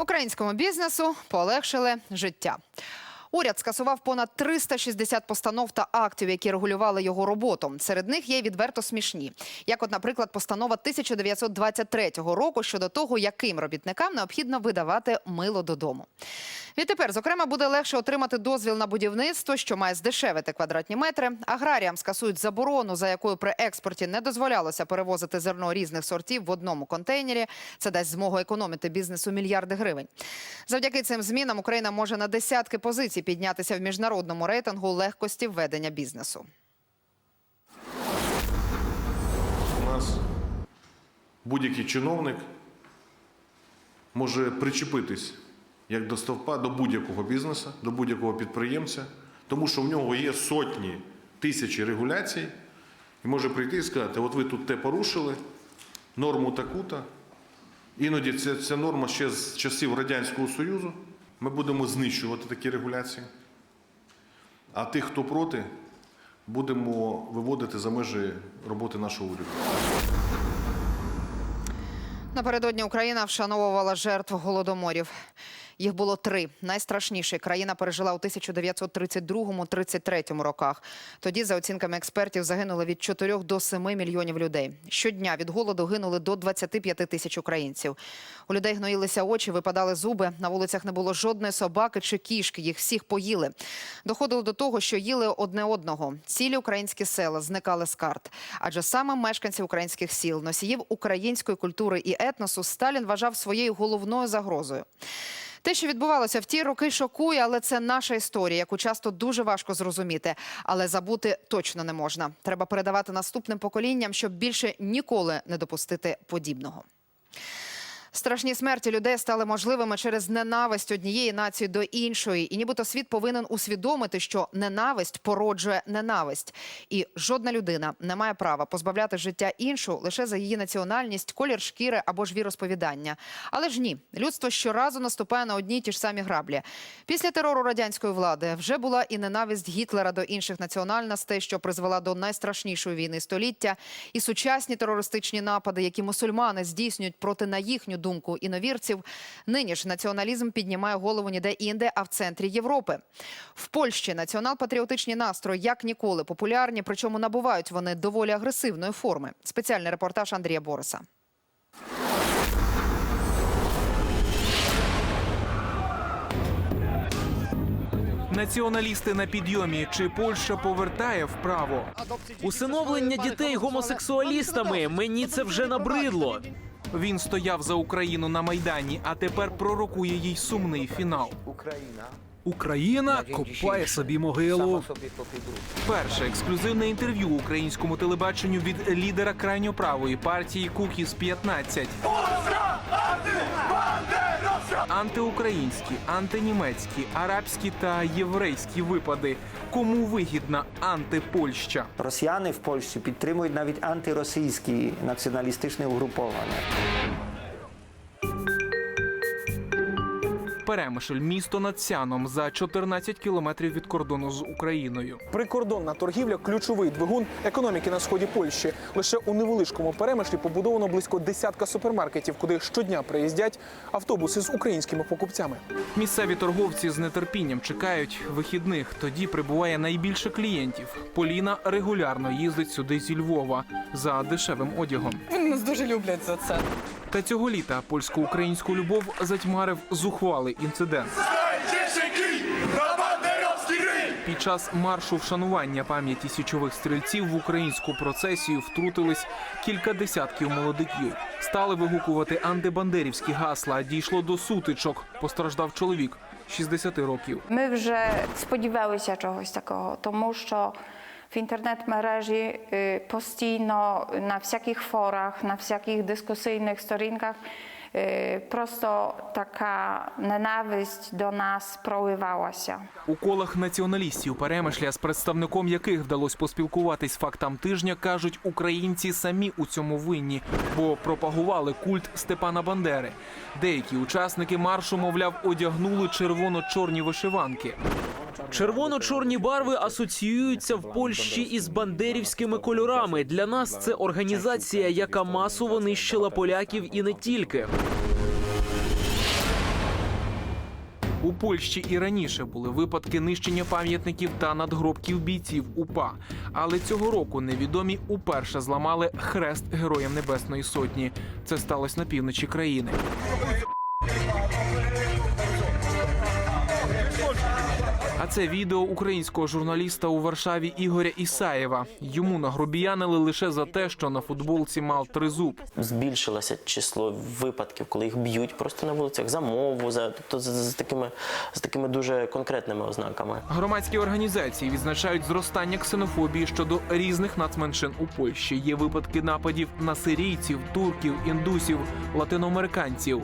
Українському бізнесу полегшили життя. Уряд скасував понад 360 постанов та актів, які регулювали його роботу. Серед них є відверто смішні, як, от, наприклад, постанова 1923 року щодо того, яким робітникам необхідно видавати мило додому. Відтепер, зокрема, буде легше отримати дозвіл на будівництво, що має здешевити квадратні метри. Аграріям скасують заборону, за якою при експорті не дозволялося перевозити зерно різних сортів в одному контейнері. Це дасть змогу економити бізнесу мільярди гривень. Завдяки цим змінам Україна може на десятки позицій піднятися в міжнародному рейтингу легкості ведення бізнесу. У нас будь-який чиновник може причепитись як до стовпа до будь-якого бізнесу, до будь-якого підприємця, тому що в нього є сотні тисячі регуляцій, і може прийти і сказати: от ви тут те порушили, норму таку-то. Іноді ця, ця норма ще з часів Радянського Союзу. Ми будемо знищувати такі регуляції. А тих, хто проти, будемо виводити за межі роботи нашого уряду. Напередодні Україна вшановувала жертв голодоморів. Їх було три. Найстрашніший країна пережила у 1932-33 роках. Тоді, за оцінками експертів, загинуло від 4 до 7 мільйонів людей. Щодня від голоду гинули до 25 тисяч українців. У людей гноїлися очі, випадали зуби. На вулицях не було жодної собаки чи кішки. Їх всіх поїли. Доходило до того, що їли одне одного. Цілі українські села зникали з карт. Адже саме мешканці українських сіл, носіїв української культури і етносу, Сталін вважав своєю головною загрозою. Те, що відбувалося в ті роки, шокує, але це наша історія, яку часто дуже важко зрозуміти. Але забути точно не можна. Треба передавати наступним поколінням, щоб більше ніколи не допустити подібного. Страшні смерті людей стали можливими через ненависть однієї нації до іншої, і нібито світ повинен усвідомити, що ненависть породжує ненависть, і жодна людина не має права позбавляти життя іншу лише за її національність, колір шкіри або ж віросповідання. Але ж ні, людство щоразу наступає на одні й ті ж самі граблі. Після терору радянської влади вже була і ненависть Гітлера до інших національностей, що призвела до найстрашнішої війни століття, і сучасні терористичні напади, які мусульмани здійснюють проти на їхню думку іновірців. Нині ж націоналізм піднімає голову ніде інде, а в центрі Європи. В Польщі націонал-патріотичні настрої як ніколи популярні, причому набувають вони доволі агресивної форми. Спеціальний репортаж Андрія Бориса. Націоналісти на підйомі. Чи Польща повертає вправо? Усиновлення дітей гомосексуалістами. Мені це вже набридло. Він стояв за Україну на майдані, а тепер пророкує їй сумний фінал. Україна копає собі могилу. Перше ексклюзивне інтерв'ю українському телебаченню від лідера крайньоправої партії Кукіс 15 Антиукраїнські, антинімецькі, арабські та єврейські випади. Кому вигідна антипольща? Росіяни в Польщі підтримують навіть антиросійські націоналістичні угруповання. Перемишль, місто над Сяном за 14 кілометрів від кордону з Україною. Прикордонна торгівля ключовий двигун економіки на сході Польщі. Лише у невеличкому перемишлі побудовано близько десятка супермаркетів, куди щодня приїздять автобуси з українськими покупцями. Місцеві торговці з нетерпінням чекають вихідних. Тоді прибуває найбільше клієнтів. Поліна регулярно їздить сюди зі Львова за дешевим одягом. Вони нас дуже люблять за це. Та цього літа польсько-українську любов затьмарив зухвалий інцидент. Під час маршу вшанування пам'яті січових стрільців в українську процесію втрутились кілька десятків молодиків. Стали вигукувати антибандерівські гасла. Дійшло до сутичок. Постраждав чоловік 60 років. Ми вже сподівалися чогось такого, тому що в інтернет-мережі е, постійно на всяких форах, на всяких дискусійних сторінках просто така ненависть до нас проливалася. У колах націоналістів Перемишля, з представником яких вдалося поспілкуватись фактам тижня, кажуть, українці самі у цьому винні, бо пропагували культ Степана Бандери. Деякі учасники маршу, мовляв, одягнули червоно-чорні вишиванки. Червоно-чорні барви асоціюються в Польщі із бандерівськими кольорами. Для нас це організація, яка масово нищила поляків і не тільки. У Польщі і раніше були випадки нищення пам'ятників та надгробків бійців УПА. Але цього року невідомі уперше зламали хрест Героям Небесної Сотні. Це сталося на півночі країни. Це відео українського журналіста у Варшаві Ігоря Ісаєва. Йому нагробіянили лише за те, що на футболці мав тризуб. збільшилося число випадків, коли їх б'ють просто на вулицях за мову, за тобто з, з такими з такими дуже конкретними ознаками. Громадські організації відзначають зростання ксенофобії щодо різних нацменшин у Польщі. Є випадки нападів на сирійців, турків, індусів, латиноамериканців.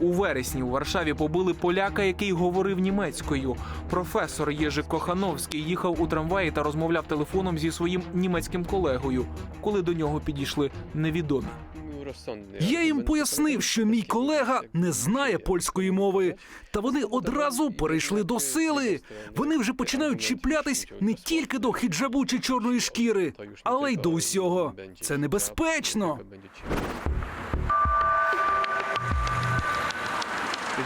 У вересні у Варшаві побили поляка, який говорив німецькою. Професор Єжи Кохановський їхав у трамваї та розмовляв телефоном зі своїм німецьким колегою, коли до нього підійшли невідомі. Я їм пояснив, що мій колега не знає польської мови, та вони одразу перейшли до сили. Вони вже починають чіплятись не тільки до хіджабу чи чорної шкіри, але й до усього. Це небезпечно.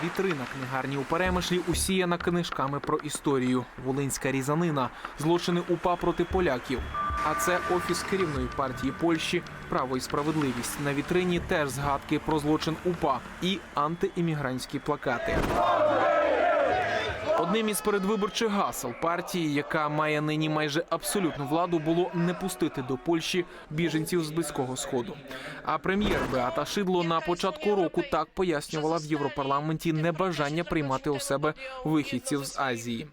Вітрина книгарні у перемишлі усіяна книжками про історію. Волинська різанина, злочини УПА проти поляків. А це офіс керівної партії Польщі Право і справедливість. На вітрині теж згадки про злочин УПА і антиіммігрантські плакати. Одним із передвиборчих гасел партії, яка має нині майже абсолютну владу, було не пустити до Польщі біженців з близького сходу. А прем'єр Беата Шидло на початку року так пояснювала в Європарламенті небажання приймати у себе вихідців з Азії.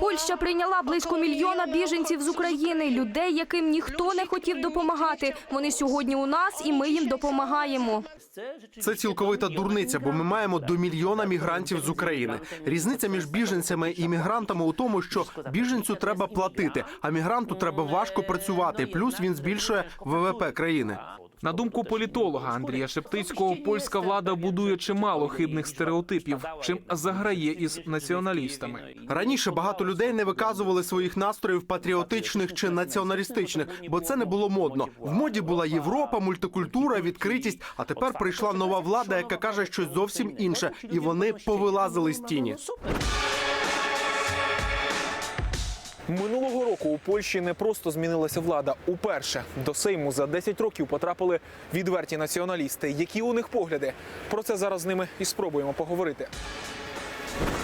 Польща прийняла близько мільйона біженців з України, людей, яким ніхто не хотів допомагати. Вони сьогодні у нас, і ми їм допомагаємо. Це цілковита дурниця, бо ми маємо до мільйона мігрантів з України. Різниця між біженцями і мігрантами у тому, що біженцю треба платити, а мігранту треба важко працювати. Плюс він збільшує ВВП країни. На думку політолога Андрія Шептицького, польська влада будує чимало хибних стереотипів, чим заграє із націоналістами. Раніше багато людей не виказували своїх настроїв патріотичних чи націоналістичних, бо це не було модно. В моді була Європа, мультикультура, відкритість. А тепер прийшла нова влада, яка каже щось зовсім інше, і вони повилазили з тіні. Минулого року у Польщі не просто змінилася влада. Уперше до Сейму за 10 років потрапили відверті націоналісти. Які у них погляди? Про це зараз з ними і спробуємо поговорити.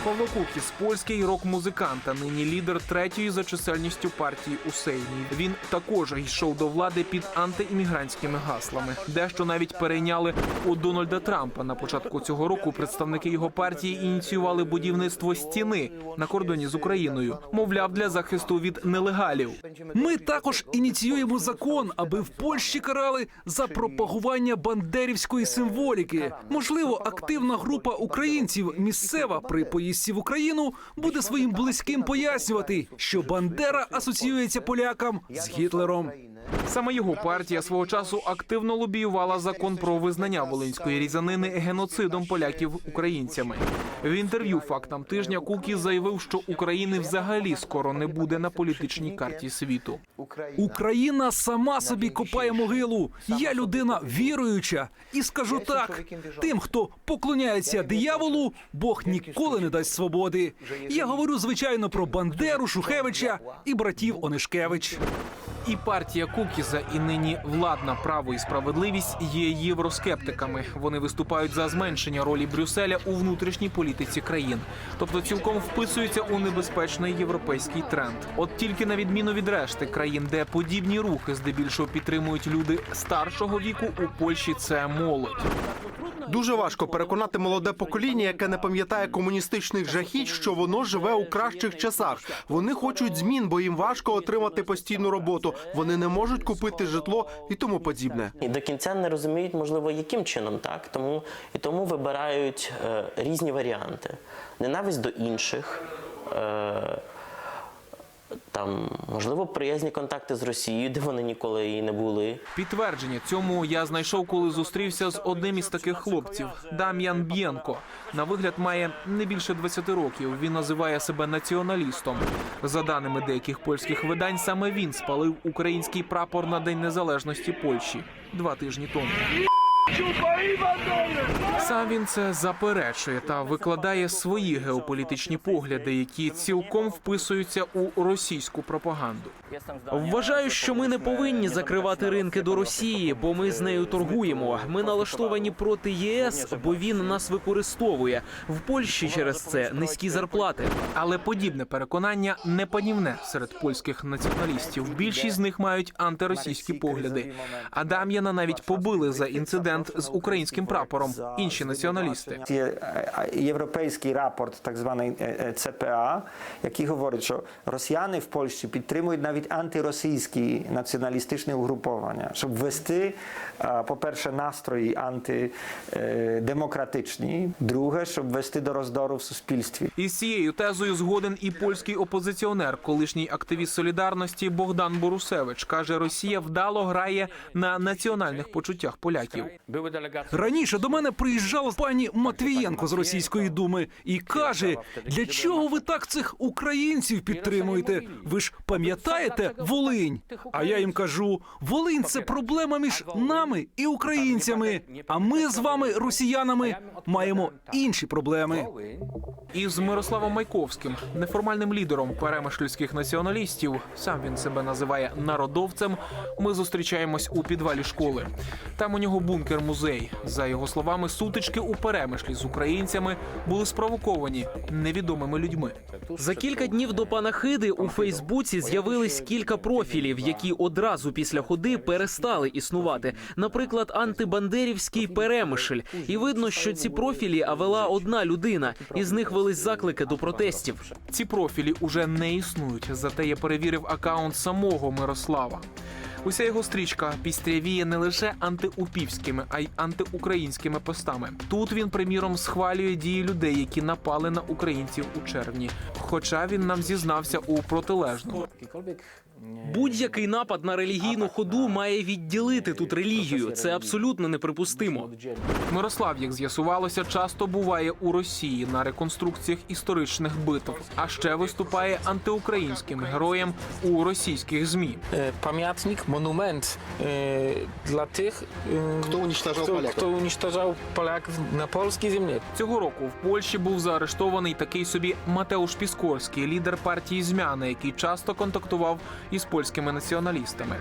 Павло Кукіс – польський рок-музикант, а нині лідер третьої за чисельністю партії у Сеймі. Він також йшов до влади під антиіммігрантськими гаслами. Дещо навіть перейняли у Дональда Трампа. На початку цього року представники його партії ініціювали будівництво стіни на кордоні з Україною, мовляв, для захисту від нелегалів. Ми також ініціюємо закон, аби в Польщі карали за пропагування бандерівської символіки. Можливо, активна група українців місцева при поїздці в Україну буде своїм близьким пояснювати, що Бандера асоціюється полякам з Гітлером. Саме його партія свого часу активно лобіювала закон про визнання волинської різанини геноцидом поляків українцями. В інтерв'ю фактам тижня Кукі заявив, що України взагалі скоро не буде на політичній карті світу. Україна сама собі копає могилу. Я людина віруюча, і скажу так: тим, хто поклоняється дияволу, Бог ніколи не дасть свободи. Я говорю звичайно про Бандеру, Шухевича і братів Онишкевич. І партія Кукіза, і нині владна право і справедливість є євроскептиками. Вони виступають за зменшення ролі Брюсселя у внутрішній політиці країн, тобто цілком вписуються у небезпечний європейський тренд. От тільки на відміну від решти країн, де подібні рухи здебільшого підтримують люди старшого віку, у Польщі це молодь. Дуже важко переконати молоде покоління, яке не пам'ятає комуністичних жахіть, що воно живе у кращих часах. Вони хочуть змін, бо їм важко отримати постійну роботу. Вони не можуть купити житло і тому подібне. І до кінця не розуміють, можливо, яким чином так. Тому і тому вибирають е, різні варіанти. Ненависть до інших. Е, там, можливо, приязні контакти з Росією, де вони ніколи і не були. Підтвердження цьому я знайшов, коли зустрівся з одним із таких хлопців Дам'ян Б'єнко. На вигляд має не більше 20 років. Він називає себе націоналістом. За даними деяких польських видань, саме він спалив український прапор на День Незалежності Польщі два тижні тому. Сам він це заперечує та викладає свої геополітичні погляди, які цілком вписуються у російську пропаганду. Вважаю, що ми не повинні закривати ринки до Росії, бо ми з нею торгуємо. Ми налаштовані проти ЄС, бо він нас використовує. В Польщі через це низькі зарплати. Але подібне переконання не панівне серед польських націоналістів. Більшість з них мають антиросійські погляди. Адам'яна навіть побили за інцидент з українським прапором. Інші націоналісти. Є е, е, європейський рапорт, так званий е, ЦПА, який говорить, що росіяни в Польщі підтримують навіть антиросійські націоналістичні угруповання, щоб вести, е, по-перше, настрої антидемократичні, друге, щоб вести до роздору в суспільстві. Із цією тезою згоден і польський опозиціонер, колишній активіст солідарності Богдан Борусевич каже, Росія вдало грає на національних почуттях поляків. Раніше до мене приїжджала пані Матвієнко з російської думи і каже: для чого ви так цих українців підтримуєте? Ви ж пам'ятаєте Волинь? А я їм кажу: Волинь це проблема між нами і українцями. А ми з вами, росіянами, маємо інші проблеми. Із Мирославом Майковським, неформальним лідером перемишльських націоналістів, сам він себе називає народовцем. Ми зустрічаємось у підвалі школи. Там у нього бункер-музей. За його словами, сутички у перемишлі з українцями були спровоковані невідомими людьми. За кілька днів до панахиди у Фейсбуці з'явились кілька профілів, які одразу після ходи перестали існувати. Наприклад, антибандерівський перемишль. І видно, що ці профілі вела одна людина, і з них велись заклики до протестів. Ці профілі уже не існують. Зате я перевірив акаунт самого Мирослава. Уся його стрічка пістрявіє не лише антиупівськими, а й антиукраїнськими постами. Тут він, приміром, схвалює дії людей, які напали на українців у червні. Хоча він нам зізнався у протилежному. Будь-який напад на релігійну ходу має відділити тут релігію. Це абсолютно неприпустимо. Мирослав, як з'ясувалося, часто буває у Росії на реконструкціях історичних битв, а ще виступає антиукраїнським героєм у російських змі. pamiętnik, monument e, dla tych, e, Хто уничтожав kto, поляків? kto uniszczarzał Polaków na polskiej ziemi. Цього року в Польщі був заарештований такий собі Матеуш Піскорський, лідер партії Змяна, який часто контактував із польськими націоналістами.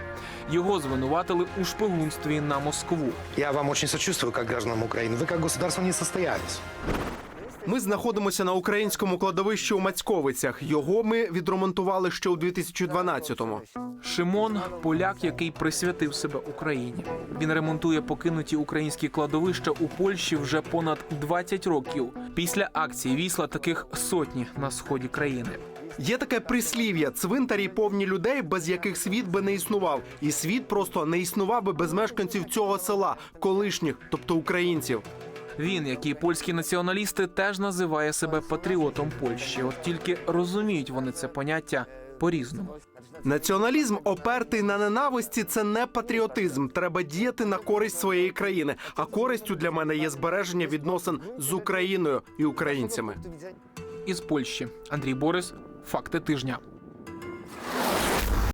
Його звинуватили у шпигунстві на Москву. Я вам очень сочувствую, как гражданам Украины. Вы как государство не состоялись. Ми знаходимося на українському кладовищі у Мацьковицях. Його ми відремонтували ще у 2012-му. Шимон поляк, який присвятив себе Україні. Він ремонтує покинуті українські кладовища у Польщі вже понад 20 років. Після акції вісла таких сотні на сході країни. Є таке прислів'я: цвинтарі повні людей, без яких світ би не існував, і світ просто не існував би без мешканців цього села, колишніх, тобто українців. Він, як і польські націоналісти, теж називає себе патріотом Польщі. От тільки розуміють вони це поняття по-різному. Націоналізм, опертий на ненависті, це не патріотизм. Треба діяти на користь своєї країни. А користю для мене є збереження відносин з Україною і українцями. Із Польщі Андрій Борис, факти тижня.